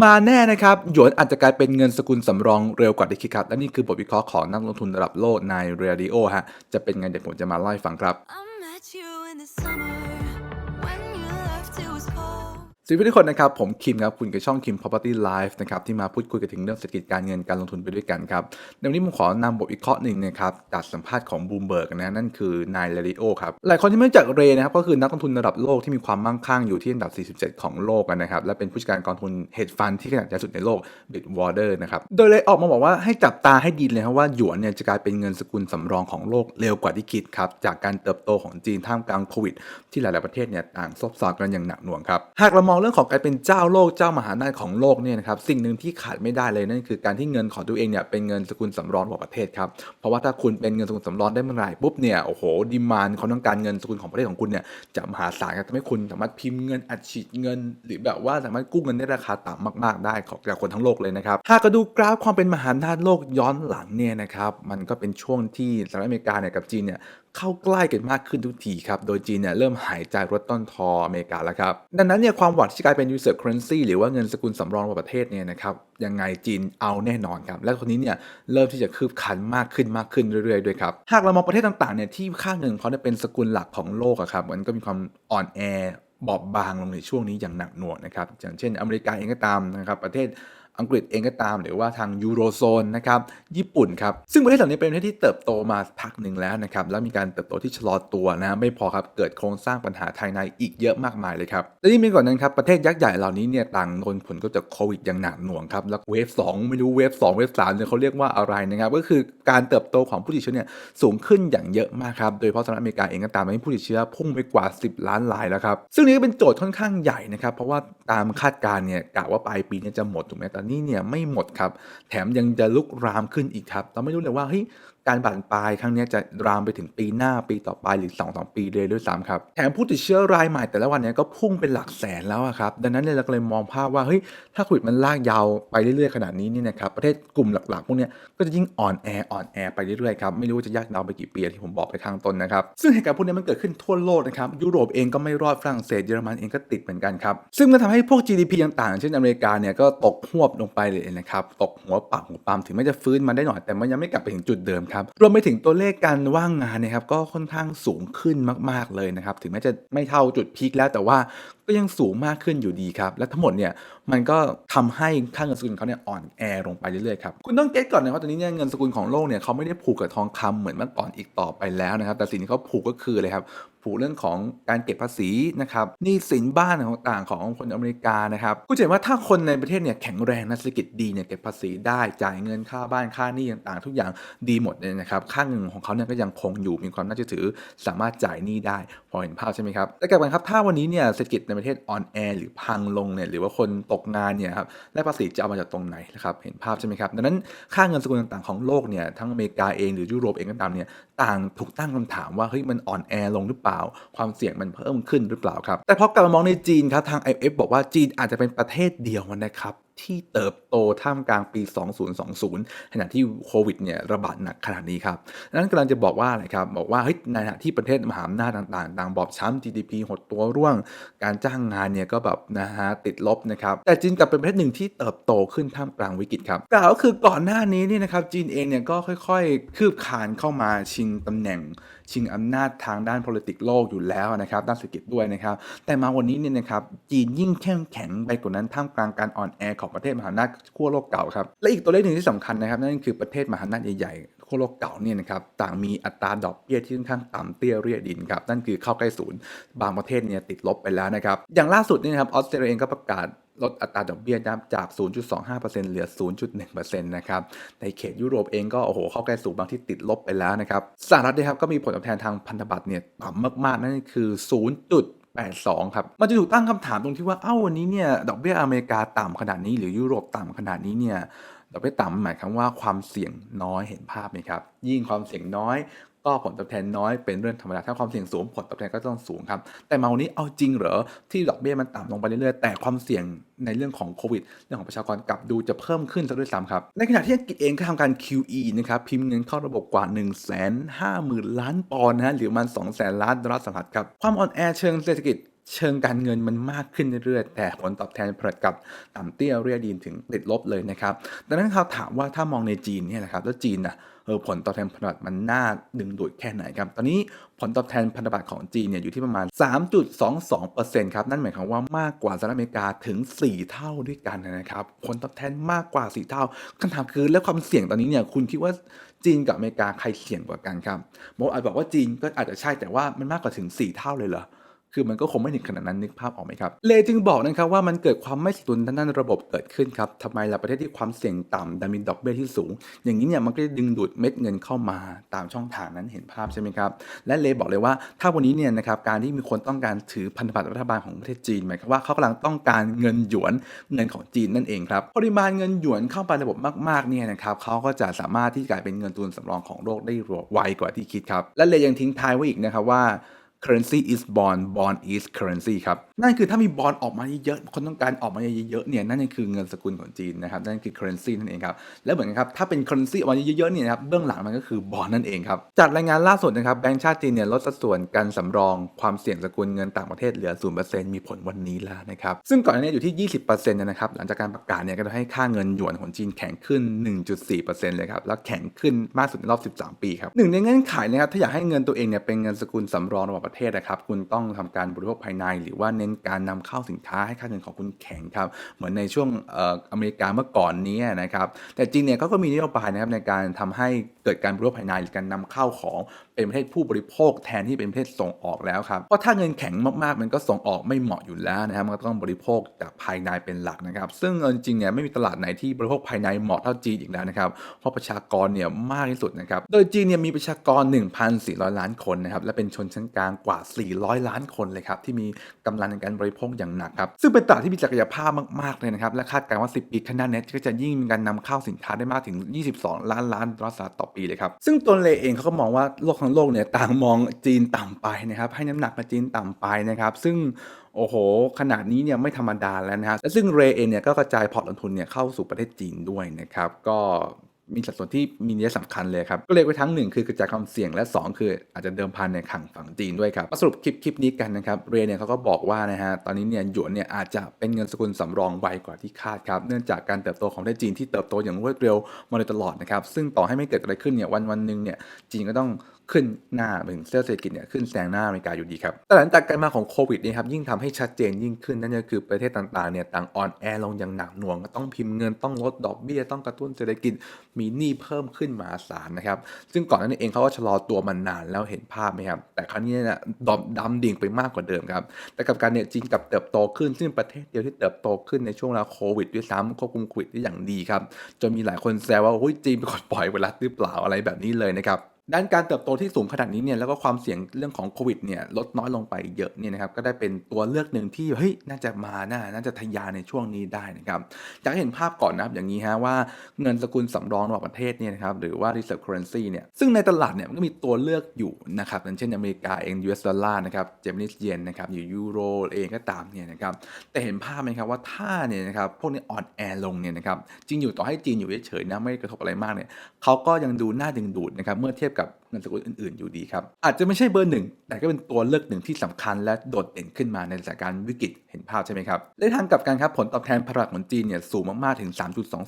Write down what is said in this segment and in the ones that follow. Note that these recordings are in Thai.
มาแน่นะครับ หยวนอาจจะกลายเป็นเงินสกุลสำรองเร็วกว่าที่คิดครับ และนี่คือบทวิเคราะห์ของนักลงทุนระดับโลกในเรียดิโอฮะ จะเป็นไงเดี๋ยวผมจะมาเล่าให้ฟังครับ สวัสดีทุกคนนะครับ ผมคิมครับคุณกับช่องคิม Property Life นะครับที่มาพูดคุยกันถึงเรื่องเศรษฐกิจการเงินการลงทุนไปด้วยกันครับในวันนี้ผมขอนำบทวิเคราะห์หนึ่งนะครับจากสัมภาษณ์ของบูมเบิร์กนะนั่นคือนายเรดิโอครับหลายคนที่ไม่รู้จักเรนะครับก็คือนักลงทุนระดับโลกที่มีความมั่งคั่งอยู่ที่อันดับ 47 ของโลกนะครับและเป็นผู้จัดการกองทุน hedge fund ที่ขนาดใหญ่สุดในโลก Bitwater นะครับโดยเลยออกมาบอกว่าให้จับตาให้ดีเลยครับว่าหยวนเนี่ยจะกลายเป็นเงินสกุลสำรองของโลกเร็วกว่าที่คิดครับจากการเติบโตของจีนท่ามกลางโควิด ที่หลาย ๆประเทศเนี่ยต่างซบเซากันอย่างหนักหน่วงครับหากเราองเรื่องของการเป็นเจ้าโลกเจ้ามหาอำนาจของโลกเนี่ยนะครับสิ่งหนึ่งที่ขาดไม่ได้เลยนั่นคือการที่เงินของตัวเองเนี่ยเป็นเงินสกุลสำรองของประเทศครับเพราะว่าถ้าคุณเป็นเงินสกุลสำรองได้เมื่อไหร่ปุ๊บเนี่ยโอ้โหดีมานเขาต้องการเงินสกุลของประเทศของคุณเนี่ยจะมหาศาลครับทำให้คุณสามารถพิมพ์เงินอัดฉีดเงิน หรือแบบว่าสามารถกู้เงินได้ราคาต่ำมาก ๆ ได้ของจากคนทั้งโลกเลยนะครับหากเราดูกราฟความเป็นมหาอำนาจโลกย้อนหลังเนี่ยนะครับมันก็เป็นช่วงที่สหรัฐอเมริกาเนี่ยกับจีนเนี่ย เข้าใกล้กันมากขึ้นทุกทีครับ โดยจีนเนี่ยเริ่มหายใจรถต้นทออเมริกาแล้วครับ ดังนั้นเนี่ยความหวังที่จะกลายเป็น user currency หรือว่าเงินสกุลสำรองของประเทศเนี่ยนะครับ ยังไงจีนเอาแน่นอนครับ และคนนี้เนี่ยเริ่มที่จะคืบคันมากขึ้นมากขึ้นเรื่อยๆด้วยครับ หากเรามองประเทศต่างๆเนี่ยที่ค่าเงินเขาเนี่ยเป็นสกุลหลักของโลกอะครับมันก็มีความอ่อนแอบอบบางลงในช่วงนี้อย่างหนักหน่วงนะครับ อย่างเช่น อเมริกาเองก็ตามนะครับประเทศ อังกฤษเองก็ตามหรือว่าทางยูโรโซนนะครับญี่ปุ่นครับซึ่งประเทศเหล่านี้เป็นประเทศที่เติบโตมาพักหนึ่งแล้วนะครับแล้วมีการเติบโตที่ชะลอตัวนะไม่พอครับเกิดโครงสร้างปัญหาภายในอีกเยอะมากมายเลยครับและยิ่งไปกว่านั้นครับประเทศยักษ์ใหญ่เหล่านี้เนี่ยต่างโดนผลกระทบจากโควิดอย่างหนักหน่วงครับแล้วเวฟ2ไม่รู้เวฟ2เวฟ3เนี่ยเขาเรียกว่าอะไรนะครับก็คือการเติบโตของผู้ติดเชื้อเนี่ยสูงขึ้นอย่างเยอะมากครับโดยเฉพาะสหรัฐอเมริกาเองก็ตามที่ผู้ติดเชื้อพุ่งไปกว่า 10 ล้านรายแล้วครับซึ่งนี่ก็เป็นโจทย์ค่อนข้างใหญ่นะครับเพราะว่าตามคาดการณ์เนี่ยกะว่าปลายปีนี้จะหมดถูกไหมแต่นี่เนี่ยไม่หมดครับ แถมยังจะลุกรามขึ้นอีกครับ เราไม่รู้เลยว่าเฮ้ย การบานปลายครั้งนี้จะรามไปถึงปีหน้าปีต่อไปหรือ2อสปีเลยด้วยซ้ำครับแถมผู้ติดเชื้อรายใหม่แต่ละวันเนี้ยก็พุ่งเป็นหลักแสนแล้วครับดังนั้นเนี่ยเราก็เลยมองภาพว่าเฮ้ยถ้าโควิดมันลากยาวไปเรื่อยๆขนาดนี้นี่นะครับประเทศกลุ่มหลักๆ พวกนี้ก็จะยิ่งอ่อนแออ่อนแอไปเรื่อยๆครับไม่รู้ว่าจะยากยาวไปกี่ปีที่ผมบอกไปข้างต้นนะครับซึ่งเหตุการณ์พวกนี้มันเกิดขึ้นทั่วโลกนะครับยุโรปเองก็ไม่รอดฝรั่งเศสเยอรมันเองก็ติดเหมือนกันครับซึ่งมันทำให้พวก GDP ต่างๆเช่นอเมริกาเนี่ยก็ตกหวบลงไปเลยนะครับตกหัวปักหัวปามถึงแม้จะฟื้นมาได้หน่อยแต่มันยังไม่กลับไปถึงจุดเดิมครับรวมไปถึงตัวเลขการว่างงานนะครับก็ค่อนข้างสูงขึ้นมาก ๆเลยนะครับถึงแม้จะไม่เท่าจุดพีคแล้วแต่ว่าก็ยังสูงมากขึ้นอยู่ดีครับ และทั้งหมดเนี่ยมันก็ทำให้ค่าเงินสกุลเขาเนี่ยอ่อนแอลงไปเรื่อยๆครับคุณต้องเก็ตก่อนนะว่าตอนนี้เนี่ยเงินสกุลของโลกเนี่ยเขาไม่ได้ผูกกับทองคำเหมือนเมื่อก่อนอีกต่อไปแล้วนะครับ แต่สิ่งที่เขาผูกก็คือเลยครับผูกเรื่องของการเก็บภาษีนะครับนี่สินบ้านของต่างของคนอเมริกานะครับก็จะเห็นว่าถ้าคนในประเทศเนี่ยแข็งแรงนะเศรษฐกิจดีเนี่ยเก็บภาษีได้จ่ายเงินค่าบ้านค่าหนี้ต่างๆ ทุกอย่างดีหมดเลยนะครับค่าเงินของเขาเนี่ยก็ยังคงอยู่มีความน่าเชื่อถือ สามารถจ่ายหนี้ได้พอเห็นภาพใช่ไหมครับแต่กลับกันครับถ้าวันนี้เนี่ยเศรษฐกิจในประเทศอ่อนแอหรือพังลงเนี่ยหรือว่าคนตกงานเนี่ยครับและภาษีจะเอามาจากตรงไหนนะครับเห็นภาพใช่ไหมครับดังนั้นค่าเงินสกุลต่างๆของโลกเนี่ยทั้งอเมริกาเองหรือยุโรปเองก็ตามเนี่ยต่างถูกตั้งคำถามว่าเฮ้ยมันอ่อนแอลงหรือเปล่า ความเสี่ยงมันเพิ่มขึ้นหรือเปล่าครับแต่พอกลับมามองในจีนครับทาง IMF บอกว่าจีนอาจจะเป็นประเทศเดียวนะครับ ที่เติบโตท่ามกลางปี 2020 ขณะที่โควิดเนี่ยระบาดหนักขนาดนี้ครับนั้นกำลังจะบอกว่าอะไรครับ บอกว่าเฮ้ยในขณะที่ประเทศมหาอำนาจต่างๆ ต่างบอบช้ำ GDP หดตัวร่วง การจ้างงานเนี่ยก็แบบนะฮะติดลบนะครับ แต่จีนกลับเป็นประเทศหนึ่งที่เติบโตขึ้นท่ามกลางวิกฤตครับกล่าวก็คือก่อนหน้านี้นี่นะครับจีนเองเนี่ยก็ค่อยๆ คืบคานเข้ามาชิงตำแหน่งชิงอำนาจทางด้าน politics โลกอยู่แล้วนะครับด้านเศรษฐกิจด้วยนะครับ แต่มาวันนี้เนี่ยนะครับจีนยิ่งเข้มแข็งไปกว่านั้นท่ามกลางการอ่อนแอของประเทศมหาอำนาจขั้วโลกเก่าครับและอีกตัวเลขหนึ่งที่สำคัญนะครับนั่นคือประเทศมหาอำนาจใหญ่ๆขั้วโลกเก่าเนี่ยนะครับต่างมีอัตราดอกเบี้ยที่ค่อนข้างต่ำเตี้ยเรียดินครับนั่นคือเข้าใกล้ศูนย์บางประเทศเนี่ยติดลบไปแล้วนะครับอย่างล่าสุดนี่นะครับออสเตรเลียเองก็ประกาศ ลดอัตราดอกเบี้ยนะจาก 0.25%เหลือ 0.1%นะครับ ในเขตยุโรปเองก็โอ้โหเข้าใกล้สู่บางที่ติดลบไปแล้วนะครับสหรัฐนะครับก็มีผลตอบแทนทางพันธบัตรเนี่ยต่ำมากๆ นั่นคือ 0.82 ครับ มันจะถูกตั้งคำถามตรงที่ว่า เอ้าวันนี้เนี่ยดอกเบี้ยอเมริกาต่ำขนาดนี้หรือยุโรปต่ำขนาดนี้เนี่ยดอกเบี้ยต่ำหมายความว่าความเสี่ยงน้อยเห็นภาพไหมครับ ยิ่งความเสี่ยงน้อย ก็ผลตอบแทนน้อยเป็นเรื่องธรรมดาถ้าความเสี่ยงสูงผลตอบแทนก็ต้องสูงครับ แต่มาวันนี้เอาจริงเหรอที่ดอกเบี้ยมันต่ำลงไปเรื่อยๆแต่ความเสี่ยงในเรื่องของโควิดเรื่องของประชากรกลับดูจะเพิ่มขึ้นซะด้วยซ้ำครับ ในขณะที่อังกฤษเองก็ทำการ QE นะครับพิมพ์เงินเข้าระบบกว่า 1 5 0 0 0 0 ล้านปอนด์นะหรือมัน2 0 0 0 0ล้านดอลลาร์สหรัฐครับความอ่อนแอเชิงเศรษฐกิจเชิงการเงินมันมากขึ้นเรื่อยๆ แต่ผลตอบแทนผลิตกับต่ำเตี้ยเรียดินถึงติดลบเลยนะครับ ดังนั้นเขาถามว่าถ้ามองในจีนเนี่ยแหละครับ แล้วจีนน่ะ เออผลตอบแทนพันธบัตรมันน่าดึงดูดแค่ไหนครับ ตอนนี้ผลตอบแทนพันธบัตรของจีนเนี่ยอยู่ที่ประมาณ 3.22%ครับ นั่นหมายความว่ามากกว่าสหรัฐอเมริกาถึง 4 เท่าด้วยกันนะครับ ผลตอบแทนมากกว่า 4 เท่าคำถามคือแล้วความเสี่ยงตอนนี้เนี่ยคุณคิดว่าจีนกับอเมริกาใครเสี่ยงกว่ากันครับโมอาจบอกว่าจีนก็อาจจะใช่แต่ว่ามันมากกว่าถึง 4 เท่าเลยเหรอ คือมันก็คงไม่ถึงขนาดนั้นนึกภาพออกไหมครับ เลจึงบอกนะครับว่ามันเกิดความไม่สมดุลด้านระบบเกิดขึ้นครับทำไมล่ะประเทศที่ความเสี่ยงต่ำดันมีดอกเบี้ยที่สูง อย่างนี้เนี่ยมันก็จะดึงดูดเม็ดเงินเข้ามาตามช่องทางนั้นเห็นภาพใช่ไหมครับ และเลบอกเลยว่าถ้าวันนี้เนี่ยนะครับการที่มีคนต้องการถือพันธบัตรรัฐบาลของประเทศจีนหมายความว่าเขากำลังต้องการเงินหยวนเงินของจีนนั่นเองครับปริมาณเงินหยวนเข้าไประบบมากๆเนี่ยนะครับเขาก็จะสามารถที่จะกลายเป็นเงินทุนสำรองของโลกได้ไวกว่าที่คิดครับและเลยังทิ้งท้ายไว้อีกนะครับว่า currency is bond bond is currency ครับ นั่นคือถ้ามีบอลออกมาเยอะคนต้องการออกมาเยอะๆเนี่ยนั่นคือเงินสกุลของจีนนะครับนั่นคือ currency นั่นเองครับและเหมือนกันครับถ้าเป็น currency ออกมาเยอะๆเนี่ยครับเบื้องหลังมันก็คือบอลนั่นเองครับจากรายงานล่าสุดนะครับแบงก์ชาติจีนเนี่ยลดสัดส่วนการสำรองความเสี่ยงสกุลเงินต่างประเทศเหลือ 0%มีผลวันนี้แล้วนะครับซึ่งก่อนหน้านี้อยู่ที่ 20%นะครับหลังจากการประกาศเนี่ยก็ทำให้ค่าเงินหยวนของจีนแข็งขึ้น 1.4%เลยครับแล้วแข็งขึ้นมากสุดในรอบ 13 ปีครับหนึ่งในเงื่อนไขนะครับถ้าอยากให้เงินตัวเองเนี่ยเป็นเงินสกุลสำรองระหว่างประเทศนะครับ คุณต้องทำการบริโภคภายใน หรือว่าเน้นการนำเข้าสินค้าให้ค่าเงินของคุณแข็งครับ เหมือนในช่วงเอ่ออเมริกาเมื่อก่อนนี้นะครับ แต่จีนเนี่ยเขาก็มีนโยบายนะครับในการทำให้เกิดการบริโภคภายในหรือการนำเข้าของเป็นประเทศผู้บริโภคแทนที่เป็นประเทศส่งออกแล้วครับ เพราะถ้าเงินแข็งมากๆ มันก็ส่งออกไม่เหมาะอยู่แล้วนะครับ มันก็ต้องบริโภคจากภายในเป็นหลักนะครับ ซึ่งจริงๆเนี่ยไม่มีตลาดไหนที่บริโภคภายในเหมาะเท่าจีนอีกแล้วนะครับ เพราะประชากรเนี่ยมากที่สุดนะครับ โดยจีนเนี่ยมีประชากร 1,400 ล้านคนนะครับ และเป็นชนชั้นกลางกว่า 400 ล้านคนเลยครับที่มีกำลังในการบริโภคอย่างหนักครับซึ่งเป็นตลาดที่มีศักยภาพมากๆเลยนะครับและคาดการณ์ว่า 10 ปีข้างหน้าเนี้ก็จะยิ่งมีการนำเข้าสินค้าได้มากถึง 22 ล้านล้านดอลลาร์ต่อปีเลยครับซึ่งตัวเลเองเขาก็มองว่าโลกทั้งโลกเนี่ยต่างมองจีนต่ำไปนะครับให้น้ำหนักกับจีนต่ำไปนะครับซึ่งโอ้โห ขนาดนี้เนี่ยไม่ธรรมดาแล้วนะฮะและซึ่งเรเองเนี่ยก็กระจายพอร์ตลงทุนเนี่ยเข้าสู่ประเทศจีนด้วยนะครับ ก็ มีสัดส่วนที่มีนัยสำคัญเลยครับ ก็เลยไว้ทั้งหนึ่งคือกระจายความเสี่ยงและ 2 คืออาจจะเดิมพันในขังฝั่งจีนด้วยครับมาสรุปคลิปคลิปนี้กันนะครับ เรย์เนี่ยเขาก็บอกว่านะฮะตอนนี้เนี่ยหยวนเนี่ยอาจจะเป็นเงินสกุลสำรองไวกว่าที่คาดครับเนื่องจากการเติบโตของประเทศจีนที่เติบโตอย่างรวดเร็วมาโดยตลอดนะครับซึ่งต่อให้ไม่เกิดอะไรขึ้นเนี่ยวันวันหนึ่งเนี่ยจีนก็ต้องขึ้นหน้าเป็นเศรษฐกิจเนี่ยขึ้นแซงหน้าอเมริกาอยู่ดีครับแต่หลังจากการมาของโควิดนี่ครับยิ่งทำให้ชัดเจนยิ่งขึ้นนั่นก็คือประเทศต่างๆเนี่ยต่างอ่อนแอลงอย่างหนักหน่วง ต้องพิมพ์เงินต้องลดดอกเบี้ยต้องกระตุ้นเศรษฐกิจมีหนี้เพิ่มขึ้นมหาศาลนะครับซึ่งก่อนหน้านี้เองเขาก็ชะลอตัวมานานแล้วเห็นภาพไหมครับแต่ครั้งนี้เนี่ยดอมดำดิ่งไปมากกว่าเดิมครับแต่กับการเนี่ยจีนกับเติบโตขึ้น ซึ่งประเทศเดียวที่เติบโตขึ้นในช่วงเวลาโควิดด้วยซ้ำควบคุมโควิดได้อย่างดีครับจนมีหลายคนแซวว่าโอ้ยจีนเป็นคนปล่อยไวรัสหรือเปล่าอะไรแบบนี้เลยนะครับ ด้านการเติบโตที่สูงขนาดนี้เนี่ยแล้วก็ความเสี่ยงเรื่องของโควิดเนี่ยลดน้อยลงไปเยอะเนี่ยนะครับก็ได้เป็นตัวเลือกหนึ่งที่เฮ้ยน่าจะมาน่าน่าจะทะยานในช่วงนี้ได้นะครับอยากเห็นภาพก่อนนะครับอย่างนี้ฮะว่าเงินสกุลสำรองระหว่างประเทศเนี่ยนะครับหรือว่า reserve currency เนี่ยซึ่งในตลาดเนี่ยมันก็มีตัวเลือกอยู่นะครับอย่างเช่นอเมริกาเอง US ดอลลาร์นะครับ Japanese yen นะครับอยู่ยูโรเองก็ตามเนี่ยนะครับแต่เห็นภาพไหมครับว่าถ้าเนี่ยนะครับพวกนี้อ่อนแอลงเนี่ยนะครับจริงอยู่ต่อให้จีนอยู่เฉยๆนะไม่กระทบอะไรมากเนี่ยเขาก็ยังดูน่าดึงดูดนะครับเมื่อเทียบกับ เงินสกุลอื่นๆอยู่ดีครับ อาจจะไม่ใช่เบอร์หนึ่งแต่ก็เป็นตัวเลือกหนึ่งที่สำคัญและโดดเด่นขึ้นมาในสถานการณ์วิกฤตเห็นภาพใช่ไหมครับในทางกลับกันครับผลตอบแทนพลังของจีนเนี่ยสูงมากๆถึง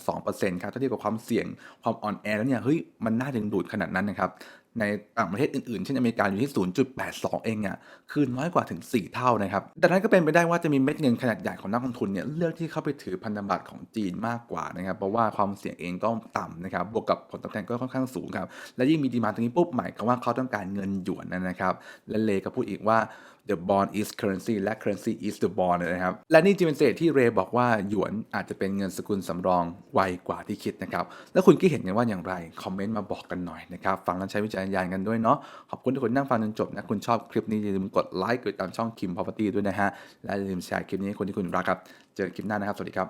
3.22%ครับถ้าเทียบกับความเสี่ยงความอ่อนแอแล้วเนี่ยเฮ้ยมันน่าดึงดูดขนาดนั้นนะครับ ในต่างประเทศอื่นๆ เช่นอเมริกาอยู่ที่ 0.82 เองอ่ยคือน้อยกว่าถึง 4 เท่านะครับ ดังนั้นก็เป็นไปได้ว่าจะมีเม็ดเงินขนาดใหญ่ของนักลงทุนเนี่ยเลือกที่เข้าไปถือพันธบัตรของจีนมากกว่านะครับ เพราะว่าความเสี่ยงเองก็ต่ำนะครับ บวกกับผลตอบแทนก็ค่อนข้างสูงครับ และยิ่งมีดีมาตรงนี้ปุ๊บหมายความว่าเขาต้องการเงินหยวนนะครับ และเลก็พูดอีกว่า the bond is currency และ currency is the bond นะครับ และนี่จึงเป็นเหตุที่เรย์บอกว่า หยวนอาจจะเป็นเงินสกุลสำรองไวกว่าที่คิดนะครับ แล้วคุณคิดเห็นกันว่าอย่างไร คอมเมนต์มาบอกกันหน่อยนะครับ ฟังแล้วใช้วิจารณญาณกันด้วยเนาะ ขอบคุณทุกคนนั่งฟังจนจบนะ คุณชอบคลิปนี้อย่าลืมกดไลค์กดติดตามช่อง Kim Property ด้วยนะฮะ และอย่าลืมแชร์คลิปนี้ให้คนที่คุณรักครับ เจอกันคลิปหน้านะครับ สวัสดีครับ